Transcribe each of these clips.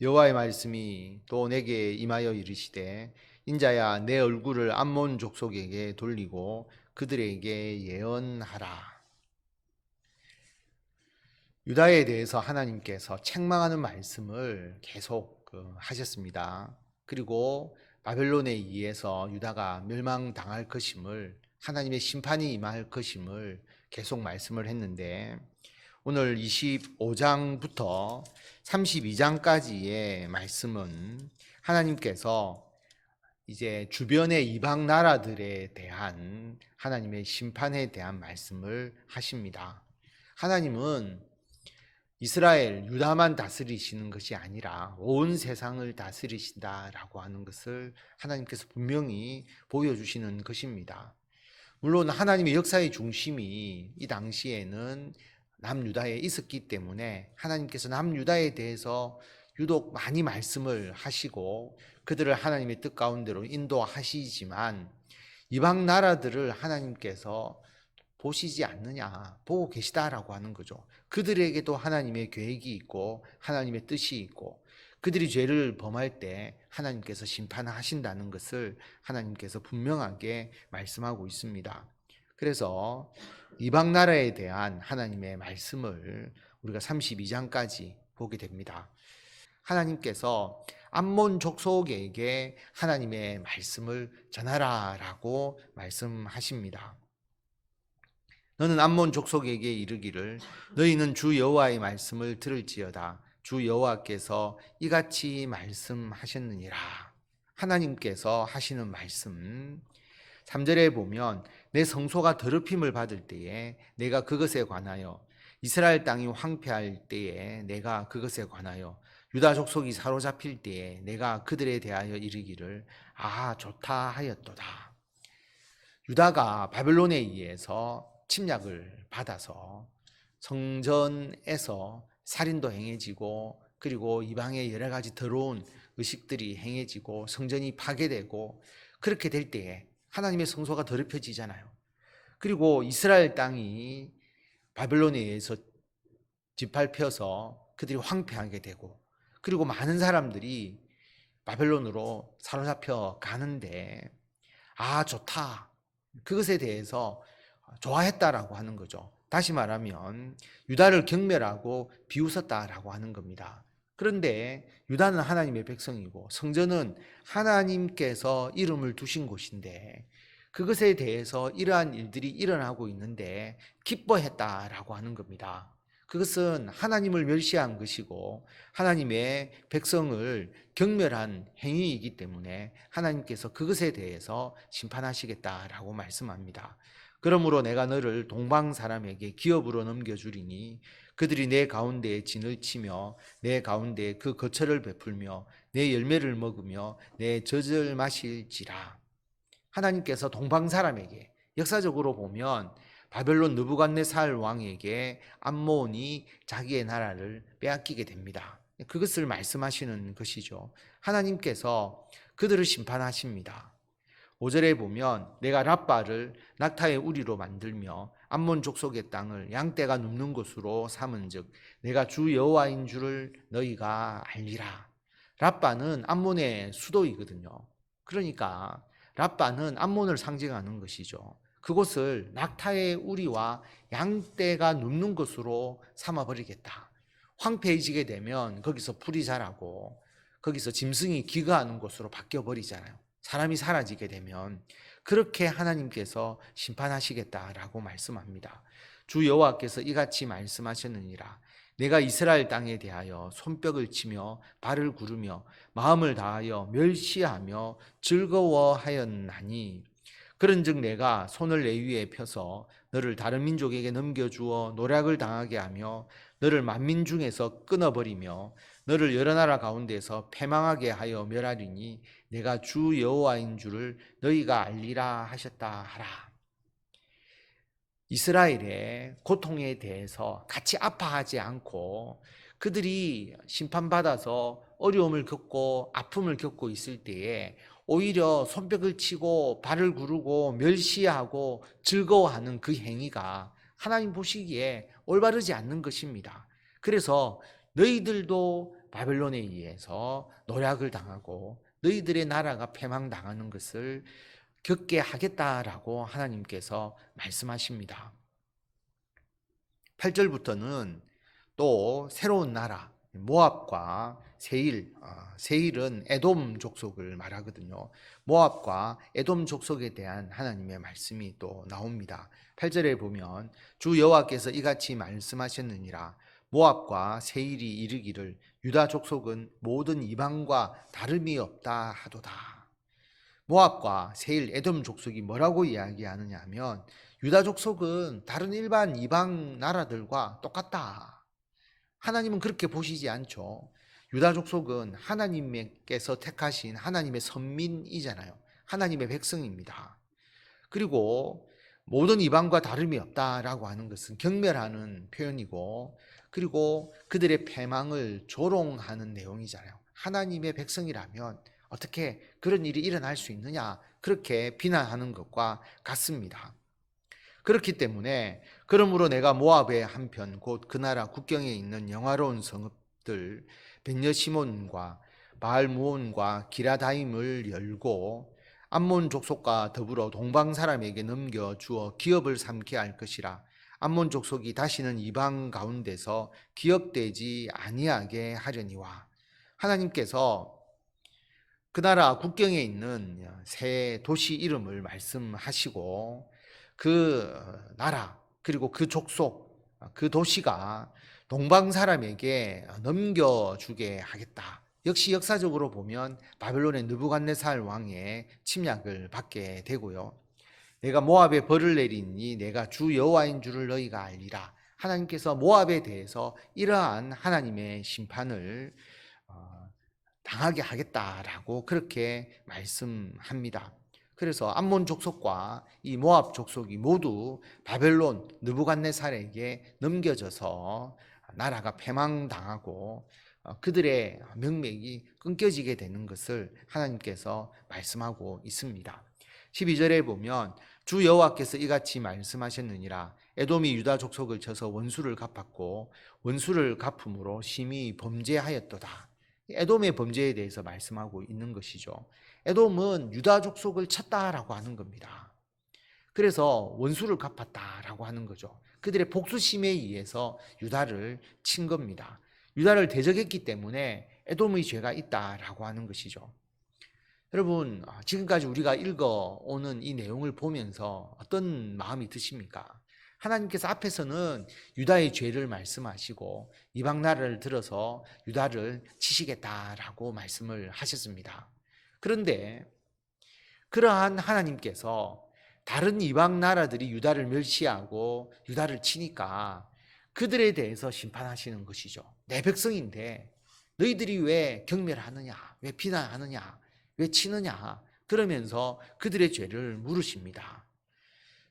여호와의 말씀이 또 내게 임하여 이르시되 인자야 내 얼굴을 암몬 족속에게 돌리고 그들에게 예언하라. 유다에 대해서 하나님께서 책망하는 말씀을 계속 그 하셨습니다. 그리고 바벨론에 의해서 유다가 멸망당할 것임을 하나님의 심판이 임할 것임을 계속 말씀을 했는데 오늘 25장부터 32장까지의 말씀은 하나님께서 이제 주변의 이방 나라들에 대한 하나님의 심판에 대한 말씀을 하십니다. 하나님은 이스라엘, 유다만 다스리시는 것이 아니라 온 세상을 다스리신다라고 하는 것을 하나님께서 분명히 보여주시는 것입니다. 물론 하나님의 역사의 중심이 이 당시에는 남유다에 있었기 때문에 하나님께서 남유다에 대해서 유독 많이 말씀을 하시고 그들을 하나님의 뜻 가운데로 인도하시지만 이방 나라들을 하나님께서 보시지 않느냐, 보고 계시다라고 하는 거죠. 그들에게도 하나님의 계획이 있고 하나님의 뜻이 있고 그들이 죄를 범할 때 하나님께서 심판하신다는 것을 하나님께서 분명하게 말씀하고 있습니다. 그래서 이방 나라에 대한 하나님의 말씀을 우리가 32장까지 보게 됩니다. 하나님께서 암몬 족속에게 하나님의 말씀을 전하라라고 말씀하십니다. 너는 암몬 족속에게 이르기를 너희는 주 여호와의 말씀을 들을지어다 주 여호와께서 이같이 말씀하셨느니라 하나님께서 하시는 말씀 3절에 보면 내 성소가 더럽힘을 받을 때에 내가 그것에 관하여 이스라엘 땅이 황폐할 때에 내가 그것에 관하여 유다 족속이 사로잡힐 때에 내가 그들에 대하여 이르기를 아 좋다 하였도다. 유다가 바벨론에 의해서 침략을 받아서 성전에서 살인도 행해지고 그리고 이방의 여러 가지 더러운 의식들이 행해지고 성전이 파괴되고 그렇게 될 때에 하나님의 성소가 더럽혀지잖아요. 그리고 이스라엘 땅이 바벨론에 의해서 짓밟혀서 그들이 황폐하게 되고 그리고 많은 사람들이 바벨론으로 사로잡혀 가는데 아 좋다 그것에 대해서 좋아했다라고 하는 거죠. 다시 말하면 유다를 경멸하고 비웃었다라고 하는 겁니다. 그런데 유다는 하나님의 백성이고 성전은 하나님께서 이름을 두신 곳인데 그것에 대해서 이러한 일들이 일어나고 있는데 기뻐했다라고 하는 겁니다. 그것은 하나님을 멸시한 것이고 하나님의 백성을 경멸한 행위이기 때문에 하나님께서 그것에 대해서 심판하시겠다라고 말씀합니다. 그러므로 내가 너를 동방 사람에게 기업으로 넘겨주리니 그들이 내 가운데에 진을 치며 내 가운데에 그 거처를 베풀며 내 열매를 먹으며 내 젖을 마실지라. 하나님께서 동방 사람에게 역사적으로 보면 바벨론 느부갓네살 왕에게 암몬이 자기의 나라를 빼앗기게 됩니다. 그것을 말씀하시는 것이죠. 하나님께서 그들을 심판하십니다. 5절에 보면 내가 랍바를 낙타의 우리로 만들며 암몬 족속의 땅을 양떼가 눕는 곳으로 삼은즉 내가 주 여호와인 줄을 너희가 알리라. 랍바는 암몬의 수도이거든요. 그러니까 랍바는 암몬을 상징하는 것이죠. 그곳을 낙타의 우리와 양떼가 눕는 곳으로 삼아 버리겠다. 황폐해지게 되면 거기서 풀이 자라고 거기서 짐승이 기거하는 곳으로 바뀌어 버리잖아요. 사람이 사라지게 되면 그렇게 하나님께서 심판하시겠다라고 말씀합니다. 주 여호와께서 이같이 말씀하셨느니라. 내가 이스라엘 땅에 대하여 손뼉을 치며 발을 구르며 마음을 다하여 멸시하며 즐거워하였나니 그런즉 내가 손을 내 위에 펴서 너를 다른 민족에게 넘겨주어 노략을 당하게 하며 너를 만민 중에서 끊어버리며 너를 여러 나라 가운데서 패망하게 하여 멸하리니 내가 주 여호와인 줄을 너희가 알리라 하셨다 하라. 이스라엘의 고통에 대해서 같이 아파하지 않고 그들이 심판받아서 어려움을 겪고 아픔을 겪고 있을 때에 오히려 손뼉을 치고 발을 구르고 멸시하고 즐거워하는 그 행위가 하나님 보시기에 올바르지 않는 것입니다. 그래서 너희들도 바벨론에 의해서 노략을 당하고 너희들의 나라가 패망당하는 것을 겪게 하겠다라고 하나님께서 말씀하십니다. 8절부터는 또 새로운 나라 모압과 세일, 아, 세일은 에돔 족속을 말하거든요. 모압과 에돔 족속에 대한 하나님의 말씀이 또 나옵니다. 8절에 보면 주 여호와께서 이같이 말씀하셨느니라 모압과 세일이 이르기를 유다 족속은 모든 이방과 다름이 없다 하도다. 모압과 세일 에돔 족속이 뭐라고 이야기하느냐 하면 유다 족속은 다른 일반 이방 나라들과 똑같다. 하나님은 그렇게 보시지 않죠. 유다 족속은 하나님께서 택하신 하나님의 선민이잖아요. 하나님의 백성입니다. 그리고 모든 이방과 다름이 없다라고 하는 것은 경멸하는 표현이고 그리고 그들의 패망을 조롱하는 내용이잖아요. 하나님의 백성이라면 어떻게 그런 일이 일어날 수 있느냐 그렇게 비난하는 것과 같습니다. 그렇기 때문에 그러므로 내가 모압의 한편 곧 그 나라 국경에 있는 영화로운 성읍들 벤여시몬과 바알무온과 기라다임을 열고 암몬 족속과 더불어 동방 사람에게 넘겨 주어 기업을 삼게 할 것이라 암몬 족속이 다시는 이방 가운데서 기업되지 아니하게 하려니와 하나님께서 그 나라 국경에 있는 새 도시 이름을 말씀하시고 그 나라 그리고 그 족속 그 도시가 동방 사람에게 넘겨주게 하겠다. 역시 역사적으로 보면 바벨론의 느부갓네살 왕의 침략을 받게 되고요. 내가 모압에 벌을 내리니 내가 주 여호와인 줄을 너희가 알리라. 하나님께서 모압에 대해서 이러한 하나님의 심판을 어, 당하게 하겠다라고 그렇게 말씀합니다. 그래서 암몬 족속과 이 모압 족속이 모두 바벨론 느부갓네살에게 넘겨져서 나라가 패망당하고 어, 그들의 명맥이 끊겨지게 되는 것을 하나님께서 말씀하고 있습니다. 12절에 보면 주 여호와께서 이같이 말씀하셨느니라 에돔이 유다 족속을 쳐서 원수를 갚았고 원수를 갚음으로 심히 범죄하였도다. 에돔의 범죄에 대해서 말씀하고 있는 것이죠. 에돔은 유다 족속을 쳤다라고 하는 겁니다. 그래서 원수를 갚았다라고 하는 거죠. 그들의 복수심에 의해서 유다를 친 겁니다. 유다를 대적했기 때문에 에돔의 죄가 있다라고 하는 것이죠. 여러분, 지금까지 우리가 읽어 오는 이 내용을 보면서 어떤 마음이 드십니까? 하나님께서 앞에서는 유다의 죄를 말씀하시고 이방 나라를 들어서 유다를 치시겠다라고 말씀을 하셨습니다. 그런데 그러한 하나님께서 다른 이방 나라들이 유다를 멸시하고 유다를 치니까 그들에 대해서 심판하시는 것이죠. 내 백성인데 너희들이 왜 경멸하느냐? 왜 비난하느냐? 왜 치느냐? 그러면서 그들의 죄를 물으십니다.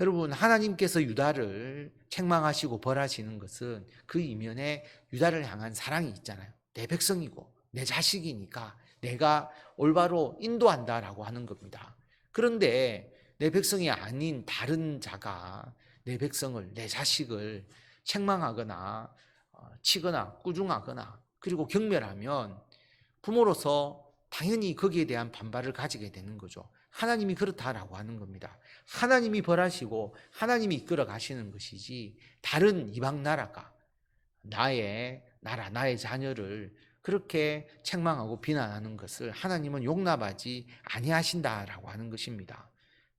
여러분, 하나님께서 유다를 책망하시고 벌하시는 것은 그 이면에 유다를 향한 사랑이 있잖아요. 내 백성이고 내 자식이니까 내가 올바로 인도한다라고 하는 겁니다. 그런데 내 백성이 아닌 다른 자가 내 백성을, 내 자식을 책망하거나 어, 치거나 꾸중하거나 그리고 경멸하면 부모로서 당연히 거기에 대한 반발을 가지게 되는 거죠. 하나님이 그렇다라고 하는 겁니다. 하나님이 벌하시고 하나님이 이끌어 가시는 것이지 다른 이방 나라가 나의 나라, 나의 자녀를 그렇게 책망하고 비난하는 것을 하나님은 용납하지 아니하신다라고 하는 것입니다.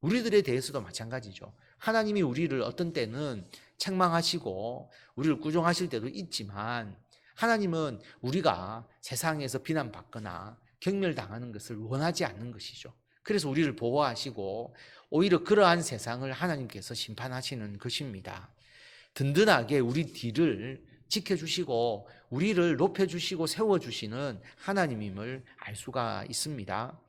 우리들에 대해서도 마찬가지죠. 하나님이 우리를 어떤 때는 책망하시고 우리를 꾸중하실 때도 있지만 하나님은 우리가 세상에서 비난받거나 경멸당하는 것을 원하지 않는 것이죠. 그래서 우리를 보호하시고 오히려 그러한 세상을 하나님께서 심판하시는 것입니다. 든든하게 우리 뒤를 지켜주시고 우리를 높여주시고 세워주시는 하나님임을 알 수가 있습니다.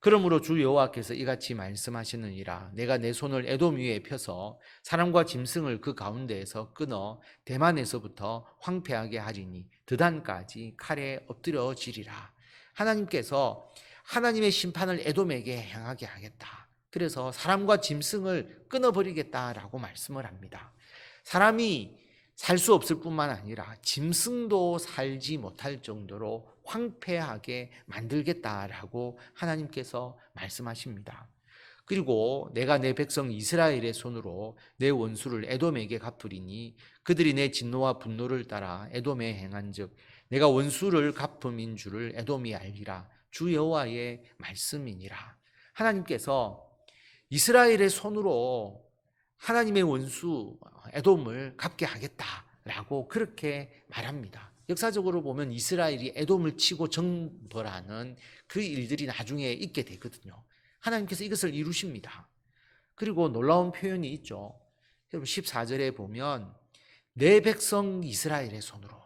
그러므로 주 여호와께서 이같이 말씀하시느니라 내가 내 손을 에돔 위에 펴서 사람과 짐승을 그 가운데에서 끊어 대만에서부터 황폐하게 하리니 드단까지 칼에 엎드려지리라 하나님께서 하나님의 심판을 에돔에게 행하게 하겠다. 그래서 사람과 짐승을 끊어버리겠다라고 말씀을 합니다. 사람이 살 수 없을 뿐만 아니라 짐승도 살지 못할 정도로 황폐하게 만들겠다라고 하나님께서 말씀하십니다. 그리고 내가 내 백성 이스라엘의 손으로 내 원수를 에돔에게 갚으리니 그들이 내 진노와 분노를 따라 에돔에 행한즉 내가 원수를 갚음인 줄을 에돔이 알리라 주 여호와의 말씀이니라. 하나님께서 이스라엘의 손으로 하나님의 원수 에돔을 갚게 하겠다라고 그렇게 말합니다. 역사적으로 보면 이스라엘이 에돔을 치고 정벌하는 그 일들이 나중에 있게 되거든요. 하나님께서 이것을 이루십니다. 그리고 놀라운 표현이 있죠. 여러분 14절에 보면 내 백성 이스라엘의 손으로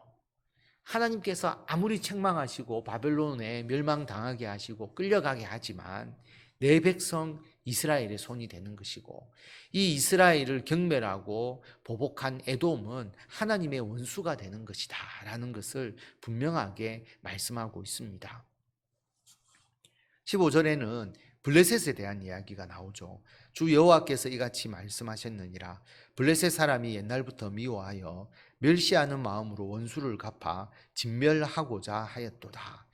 하나님께서 아무리 책망하시고 바벨론에 멸망당하게 하시고 끌려가게 하지만 내 백성 이스라엘의 손이 되는 것이고 이 이스라엘을 경멸하고 보복한 에돔은 하나님의 원수가 되는 것이다라는 것을 분명하게 말씀하고 있습니다. 15절에는 블레셋에 대한 이야기가 나오죠. 주 여호와께서 이같이 말씀하셨느니라 블레셋 사람이 옛날부터 미워하여 멸시하는 마음으로 원수를 갚아 진멸하고자 하였도다.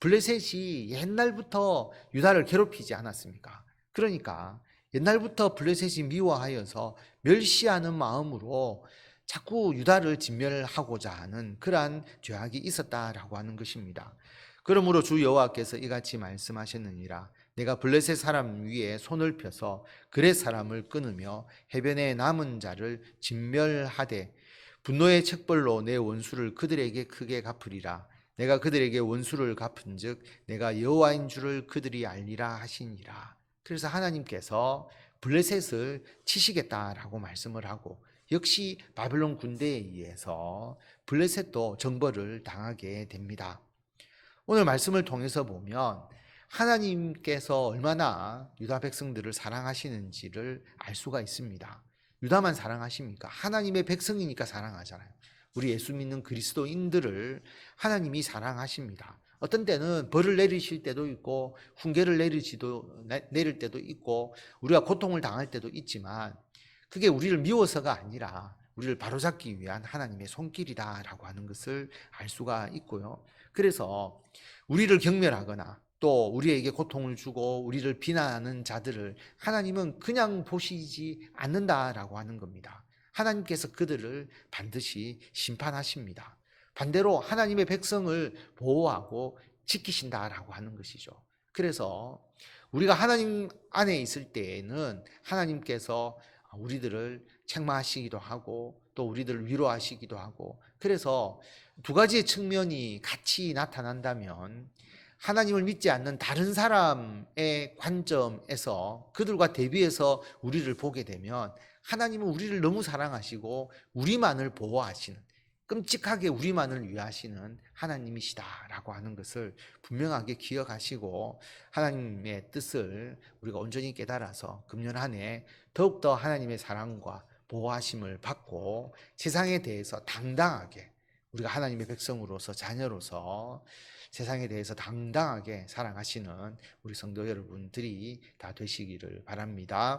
블레셋이 옛날부터 유다를 괴롭히지 않았습니까? 그러니까 옛날부터 블레셋이 미워하여서 멸시하는 마음으로 자꾸 유다를 진멸하고자 하는 그러한 죄악이 있었다라고 하는 것입니다. 그러므로 주 여호와께서 이같이 말씀하셨느니라. 내가 블레셋 사람 위에 손을 펴서 그렛 사람을 끊으며 해변에 남은 자를 진멸하되 분노의 책벌로 내 원수를 그들에게 크게 갚으리라. 내가 그들에게 원수를 갚은즉 내가 여호와인 줄을 그들이 알리라 하시니라. 그래서 하나님께서 블레셋을 치시겠다라고 말씀을 하고 역시 바벨론 군대에 의해서 블레셋도 정벌을 당하게 됩니다. 오늘 말씀을 통해서 보면 하나님께서 얼마나 유다 백성들을 사랑하시는지를 알 수가 있습니다. 유다만 사랑하십니까? 하나님의 백성이니까 사랑하잖아요. 우리 예수 믿는 그리스도인들을 하나님이 사랑하십니다. 어떤 때는 벌을 내리실 때도 있고 훈계를 내리지도 내릴 때도 있고 우리가 고통을 당할 때도 있지만 그게 우리를 미워서가 아니라 우리를 바로잡기 위한 하나님의 손길이다라고 하는 것을 알 수가 있고요. 그래서 우리를 경멸하거나 또 우리에게 고통을 주고 우리를 비난하는 자들을 하나님은 그냥 보시지 않는다라고 하는 겁니다. 하나님께서 그들을 반드시 심판하십니다. 반대로 하나님의 백성을 보호하고 지키신다라고 하는 것이죠. 그래서 우리가 하나님 안에 있을 때에는 하나님께서 우리들을 책망하시기도 하고 또 우리들을 위로하시기도 하고. 그래서 두 가지의 측면이 같이 나타난다면 하나님을 믿지 않는 다른 사람의 관점에서 그들과 대비해서 우리를 보게 되면 하나님은 우리를 너무 사랑하시고 우리만을 보호하시는 끔찍하게 우리만을 위하시는 하나님이시다라고 하는 것을 분명하게 기억하시고 하나님의 뜻을 우리가 온전히 깨달아서 금년 한해 더욱더 하나님의 사랑과 보호하심을 받고 세상에 대해서 당당하게 우리가 하나님의 백성으로서 자녀로서 세상에 대해서 당당하게 사랑하시는 우리 성도 여러분들이 다 되시기를 바랍니다.